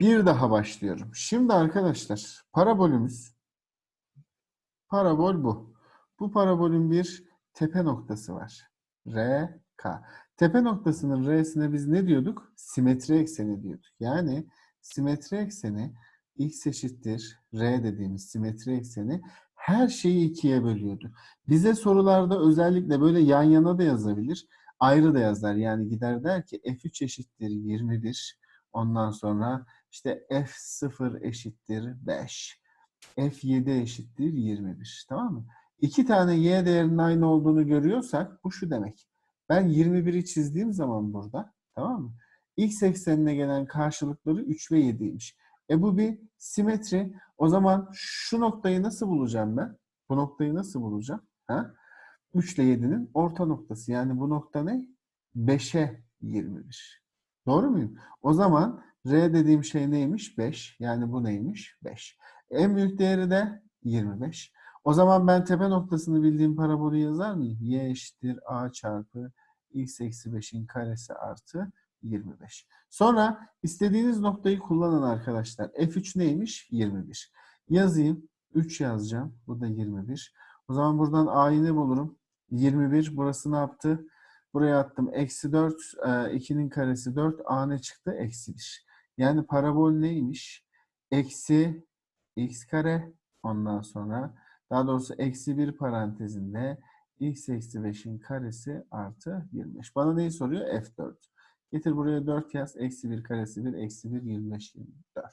Bir daha başlıyorum. Şimdi arkadaşlar parabolümüz parabol bu. Bu parabolün bir tepe noktası var. R, K. Tepe noktasının R'sine biz ne diyorduk? Simetri ekseni diyorduk. Yani simetri ekseni x eşittir R dediğimiz simetri ekseni her şeyi ikiye bölüyordu. Bize sorularda özellikle böyle yan yana da yazabilir. Ayrı da yazar. Yani gider der ki F3 eşittir 21. Ondan sonra işte F0 eşittir 5. F7 eşittir 21. Tamam mı? İki tane Y değerinin aynı olduğunu görüyorsak bu şu demek. Ben 21'i çizdiğim zaman burada tamam mı? X eksenine gelen karşılıkları 3 ve 7'ymiş. E bu bir simetri. O zaman şu noktayı nasıl bulacağım ben? Bu noktayı nasıl bulacağım? Ha? 3 ile 7'nin orta noktası. Yani bu nokta ne? 5'e 21. Doğru muyum? O zaman R dediğim şey neymiş? 5. Yani bu neymiş? 5. En büyük değeri de 25. O zaman ben tepe noktasını bildiğim parabolü yazar mıyım? Y eşittir A çarpı x eksi 5'in karesi artı 25. Sonra istediğiniz noktayı kullanın arkadaşlar. F3 neymiş? 21. Yazayım. 3 yazacağım. Bu da 21. O zaman buradan A'yı ne bulurum? 21. Burası ne yaptı? Buraya attım. Eksi 4. 2'nin karesi 4. A ne çıktı? Eksi 1. Yani parabol neymiş? Eksi x kare. Ondan sonra daha doğrusu eksi 1 parantezinde x eksi 5'in karesi artı 25. Bana neyi soruyor? F4. Getir buraya 4 yaz. Eksi 1 karesi 1, eksi 1, 25, 24.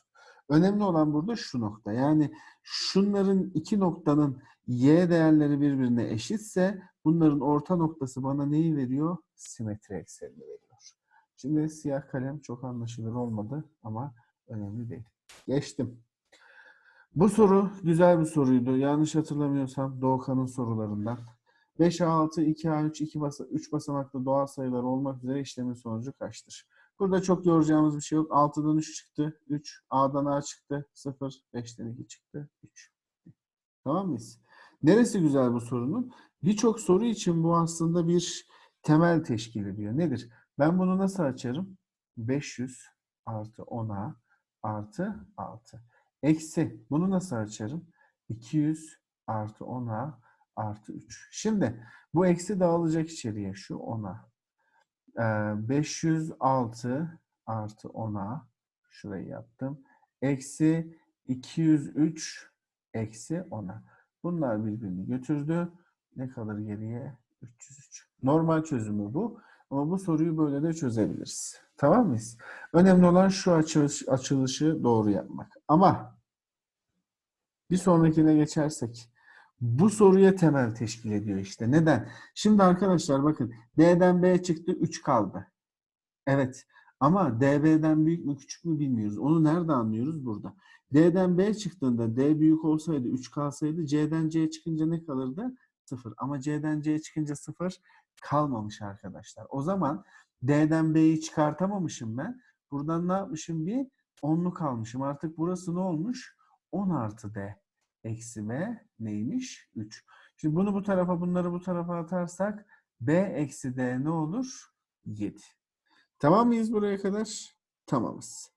Önemli olan burada şu nokta. Yani şunların iki noktanın y değerleri birbirine eşitse bunların orta noktası bana neyi veriyor? Simetri eksenini veriyor. Şimdi siyah kalem çok anlaşılır olmadı ama önemli değil. Geçtim. Bu soru güzel bir soruydu. Yanlış hatırlamıyorsam Doğukan'ın sorularından. 5A6, 2A3, 2 basa 3 basamaklı doğal sayılar olmak üzere işlemin sonucu kaçtır? Burada çok yoracağımız bir şey yok. 6'dan 3 çıktı. 3. A'dan A çıktı. 0. 5'ten 2 çıktı. 3. Tamam mıyız? Neresi güzel bu sorunun? Birçok soru için bu aslında bir temel teşkil ediyor. Nedir? Ben bunu nasıl açarım? 500 artı 10A artı 6. Eksi. Bunu nasıl açarım? 200 artı 10A artı 3. Şimdi bu eksi dağılacak içeriye şu 10'a. Ee, 506 artı 10'a şurayı yaptım. Eksi 203 eksi 10'a. Bunlar birbirini götürdü. Ne kalır geriye? 303. Normal çözümü bu. Ama bu soruyu böyle de çözebiliriz. Tamam mıyız? Önemli olan şu açılış, açılışı doğru yapmak. Ama bir sonrakine geçersek bu soruya temel teşkil ediyor işte. Neden? Şimdi arkadaşlar bakın D'den B çıktı 3 kaldı. Evet ama DB'den büyük mü küçük mü bilmiyoruz. Onu nerede anlıyoruz? Burada. D'den B çıktığında D büyük olsaydı 3 kalsaydı C'den C çıkınca ne kalırdı? 0. Ama C'den C çıkınca 0 kalmamış arkadaşlar. O zaman D'den B'yi çıkartamamışım ben. Buradan ne yapmışım? Bir onlu kalmışım. Artık burası ne olmuş? 10 artı D eksi b neymiş? 3. Şimdi bunu bu tarafa bunları bu tarafa atarsak b eksi d ne olur? 7. Tamam mıyız buraya kadar? Tamamız.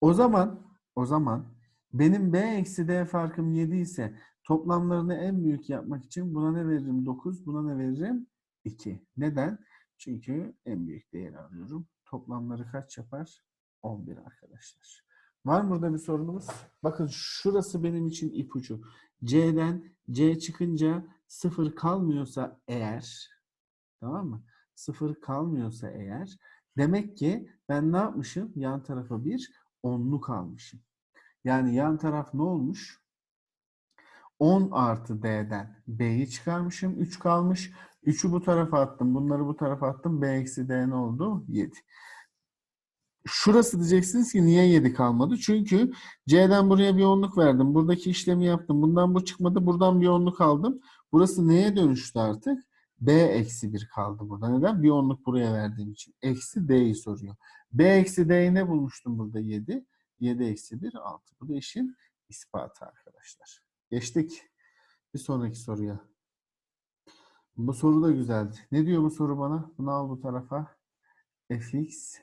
O zaman o zaman benim b eksi d farkım 7 ise toplamlarını en büyük yapmak için buna ne veririm? 9. Buna ne veririm? 2. Neden? Çünkü en büyük değeri arıyorum. Toplamları kaç yapar? 11 arkadaşlar. Var mı burada bir sorunumuz? Bakın şurası benim için ipucu. C'den C çıkınca sıfır kalmıyorsa eğer tamam mı? Sıfır kalmıyorsa eğer demek ki ben ne yapmışım? Yan tarafa bir onluk almışım. Yani yan taraf ne olmuş? 10 artı D'den B'yi çıkarmışım. 3 kalmış. 3'ü bu tarafa attım. Bunları bu tarafa attım. B eksi D ne oldu? 7. Şurası diyeceksiniz ki niye 7 kalmadı? Çünkü C'den buraya bir onluk verdim. Buradaki işlemi yaptım. Bundan bu çıkmadı. Buradan bir onluk aldım. Burası neye dönüştü artık? B eksi 1 kaldı burada. Neden? Bir onluk buraya verdiğim için. Eksi D'yi soruyor. B eksi D'yi ne bulmuştum burada? 7. 7 eksi 1 6. Bu da işin ispatı arkadaşlar. Geçtik. Bir sonraki soruya. Bu soru da güzeldi. Ne diyor bu soru bana? Bunu al bu tarafa. fx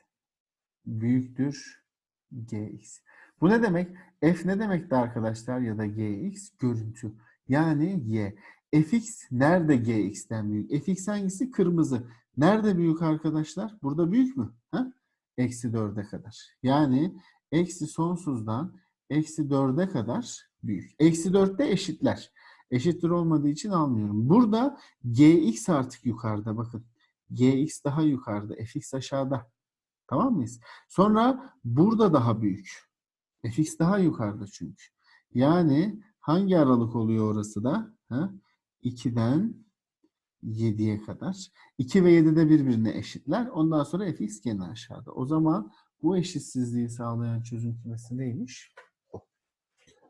büyüktür gx. Bu ne demek? F ne demekti arkadaşlar ya da gx? Görüntü. Yani y. fx nerede gx'ten büyük? fx hangisi? Kırmızı. Nerede büyük arkadaşlar? Burada büyük mü? Ha? Eksi 4'e kadar. Yani eksi sonsuzdan eksi 4'e kadar büyük. Eksi 4'te eşitler. Eşittir olmadığı için almıyorum. Burada gx artık yukarıda bakın. gx daha yukarıda. fx aşağıda. Tamam mıyız? Sonra burada daha büyük. fx daha yukarıda çünkü. Yani hangi aralık oluyor orası da? Ha? 2'den 7'ye kadar. 2 ve 7 de birbirine eşitler. Ondan sonra fx gene aşağıda. O zaman bu eşitsizliği sağlayan çözüm kümesi neymiş?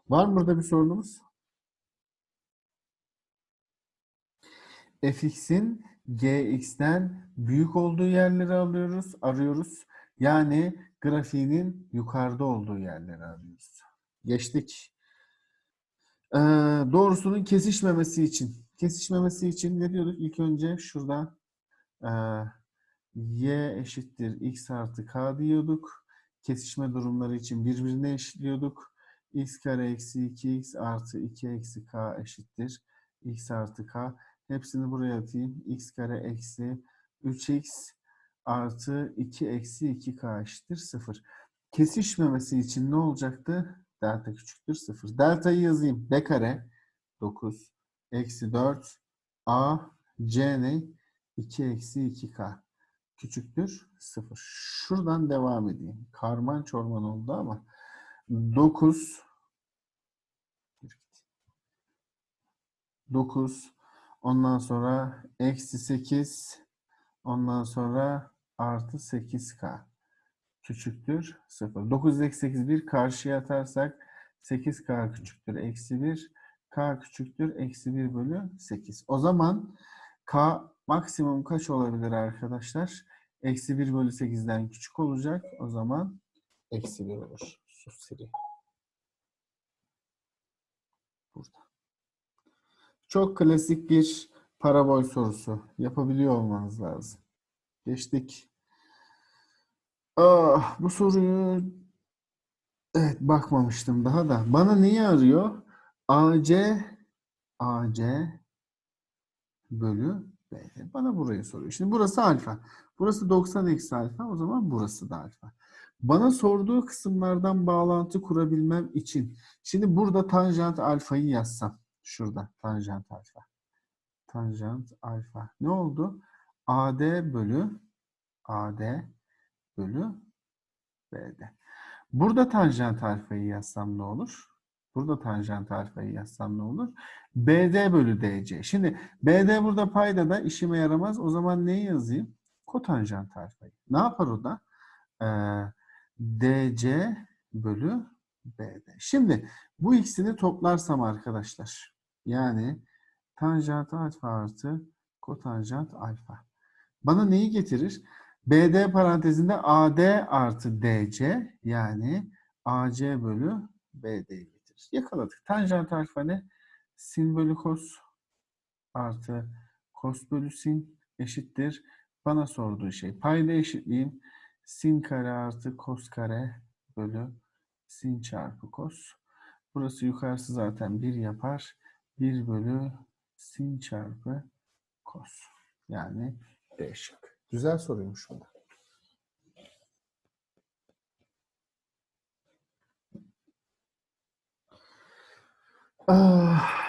Var mı burada bir sorunumuz? Fx'in gx'ten büyük olduğu yerleri alıyoruz, arıyoruz. Yani grafiğinin yukarıda olduğu yerleri arıyoruz. Geçtik. Ee, doğrusunun kesişmemesi için. Kesişmemesi için ne diyorduk? İlk önce şurada e, y eşittir x artı k diyorduk. Kesişme durumları için birbirine eşitliyorduk. x kare eksi 2x artı 2 eksi k eşittir. x artı k. Hepsini buraya atayım. x kare eksi 3x artı 2 eksi 2k eşittir 0. Kesişmemesi için ne olacaktı? Delta küçüktür 0. Delta'yı yazayım. b kare 9 eksi 4 a c ne? 2 eksi 2k küçüktür 0. Şuradan devam edeyim. Karman çorman oldu ama 9 9 ondan sonra eksi 8 ondan sonra artı 8k küçüktür 0. 9 eksi 8 1 karşıya atarsak 8k küçüktür eksi 1 k küçüktür eksi 1 bölü 8. O zaman k maksimum kaç olabilir arkadaşlar? Eksi 1 bölü 8'den küçük olacak. O zaman eksi 1 olur. Sus Siri. Burada. Çok klasik bir parabol sorusu. Yapabiliyor olmanız lazım. Geçtik. Ah, bu soruyu evet bakmamıştım daha da. Bana neyi arıyor? AC AC bölü BD. Bana burayı soruyor. Şimdi burası alfa. Burası 90 eksi alfa. O zaman burası da alfa. Bana sorduğu kısımlardan bağlantı kurabilmem için şimdi burada tanjant alfayı yazsam. Şurada tanjant alfa. Tanjant alfa. Ne oldu? AD bölü AD bölü BD. Burada tanjant alfayı yazsam ne olur? Burada tanjant alfayı yazsam ne olur? BD bölü DC. Şimdi BD burada payda da işime yaramaz. O zaman neyi yazayım? Kotanjant alfayı. Ne yapar o da? Ee, DC bölü BD. Şimdi bu ikisini toplarsam arkadaşlar. Yani tanjant alfa artı kotanjant alfa. Bana neyi getirir? BD parantezinde AD artı DC yani AC bölü BD'yi getirir. Yakaladık. Tanjant alfa ne? Sin bölü kos artı kos bölü sin eşittir. Bana sorduğu şey. Payda eşitleyeyim. Sin kare artı kos kare bölü sin çarpı kos. Burası yukarısı zaten 1 yapar. 1 bölü sin çarpı kos. Yani D şık. Güzel soruymuş bu da. Ah.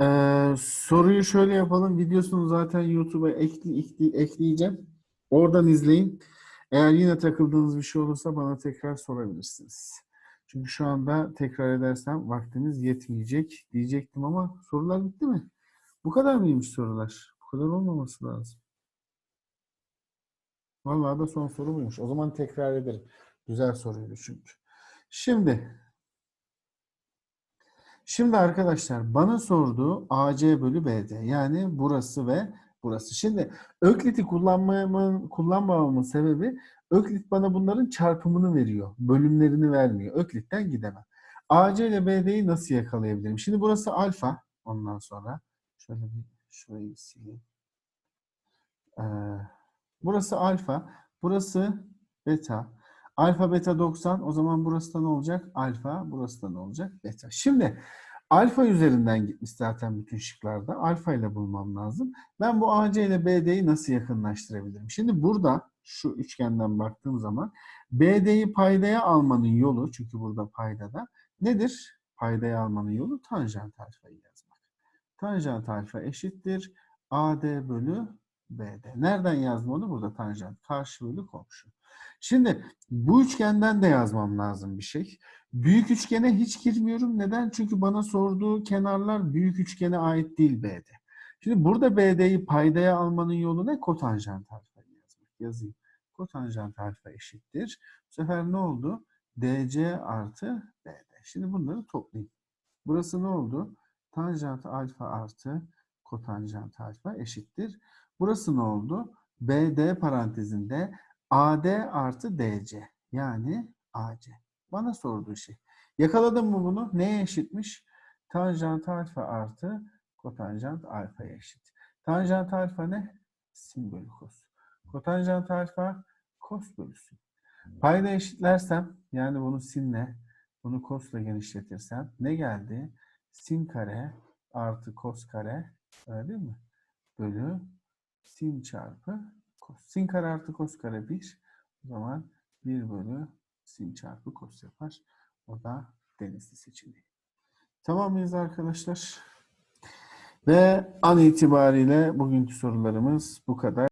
Ee, soruyu şöyle yapalım. Videosunu zaten YouTube'a ekli, ekli- ekleyeceğim. Oradan izleyin. Eğer yine takıldığınız bir şey olursa bana tekrar sorabilirsiniz. Çünkü şu anda tekrar edersem vaktimiz yetmeyecek diyecektim ama sorular bitti mi? Bu kadar mıymış sorular? Bu kadar olmaması lazım. Vallahi da son soru buymuş. O zaman tekrar ederim. Güzel soruydu çünkü. Şimdi Şimdi arkadaşlar bana sorduğu AC bölü BD yani burası ve burası. Şimdi Öklit'i kullanmamın, kullanmamamın sebebi Öklit bana bunların çarpımını veriyor. Bölümlerini vermiyor. Öklit'ten gidemem. AC ile BD'yi nasıl yakalayabilirim? Şimdi burası alfa. Ondan sonra şöyle bir şurayı sileyim. Ee, burası alfa. Burası beta. Alfa beta 90. O zaman burası da ne olacak? Alfa. Burası da ne olacak? Beta. Şimdi alfa üzerinden gitmiş zaten bütün şıklarda. Alfa ile bulmam lazım. Ben bu AC ile BD'yi nasıl yakınlaştırabilirim? Şimdi burada şu üçgenden baktığım zaman BD'yi paydaya almanın yolu çünkü burada paydada nedir? Paydaya almanın yolu tanjant alfayı yazmak. Tanjant alfa eşittir AD bölü BD. Nereden yazdım onu? Burada tanjant. Karşı bölü komşu. Şimdi bu üçgenden de yazmam lazım bir şey. Büyük üçgene hiç girmiyorum. Neden? Çünkü bana sorduğu kenarlar büyük üçgene ait değil BD. Şimdi burada BD'yi paydaya almanın yolu ne? Kotanjant alfayı yazmak. Yazayım. Kotanjant alfa eşittir. Bu sefer ne oldu? DC artı BD. Şimdi bunları toplayayım. Burası ne oldu? Tanjant alfa artı kotanjant alfa eşittir. Burası ne oldu? BD parantezinde AD artı DC. Yani AC. Bana sorduğu şey. Yakaladın mı bunu? Neye eşitmiş? Tanjant alfa artı kotanjant alfaya eşit. Tanjant alfa ne? Sin bölü kos. Kotanjant alfa kos bölü sin. Payda eşitlersem yani bunu sinle bunu kosla genişletirsem ne geldi? Sin kare artı kos kare öyle değil mi? Bölü sin çarpı. Sin kare artı kos kare 1. O zaman 1 bölü sin çarpı kos yapar. O da denizli seçeneği. Tamam mıyız arkadaşlar? Ve an itibariyle bugünkü sorularımız bu kadar.